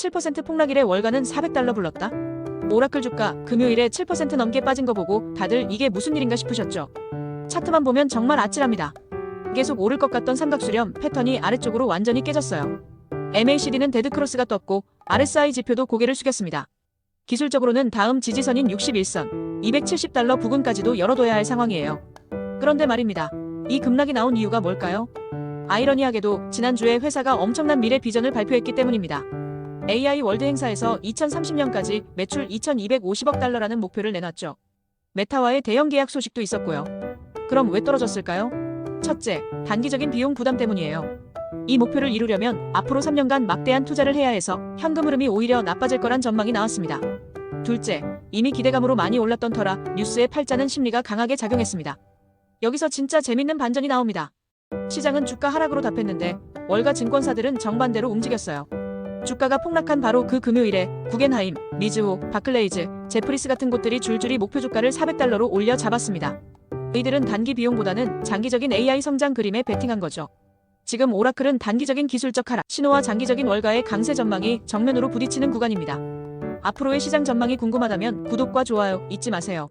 7% 폭락 이래 월가는 400달러 불렀다. 오라클 주가 금요일에 7% 넘게 빠진 거 보고 다들 이게 무슨 일인가 싶으셨죠. 차트만 보면 정말 아찔합니다. 계속 오를 것 같던 삼각수렴 패턴이 아래쪽으로 완전히 깨졌어요. MACD는 데드크로스가 떴고 RSI 지표도 고개를 숙였습니다. 기술적으로는 다음 지지선인 61선, 270달러 부근까지도 열어둬야 할 상황이에요. 그런데 말입니다. 이 급락이 나온 이유가 뭘까요? 아이러니하게도 지난주에 회사가 엄청난 미래 비전을 발표했기 때문입니다. AI 월드 행사에서 2030년까지 매출 2250억 달러라는 목표를 내놨죠. 메타와의 대형 계약 소식도 있었고요. 그럼 왜 떨어졌을까요? 첫째, 단기적인 비용 부담 때문이에요. 이 목표를 이루려면 앞으로 3년간 막대한 투자를 해야 해서 현금 흐름이 오히려 나빠질 거란 전망이 나왔습니다. 둘째, 이미 기대감으로 많이 올랐던 터라 뉴스의 팔자는 심리가 강하게 작용했습니다. 여기서 진짜 재밌는 반전이 나옵니다. 시장은 주가 하락으로 답했는데 월가 증권사들은 정반대로 움직였어요. 주가가 폭락한 바로 그 금요일에 구겐하임, 미즈호, 바클레이즈, 제프리스 같은 곳들이 줄줄이 목표 주가를 400달러로 올려 잡았습니다. 이들은 단기 비용보다는 장기적인 AI 성장 그림에 베팅한 거죠. 지금 오라클은 단기적인 기술적 하락, 신호와 장기적인 월가의 강세 전망이 정면으로 부딪히는 구간입니다. 앞으로의 시장 전망이 궁금하다면 구독과 좋아요 잊지 마세요.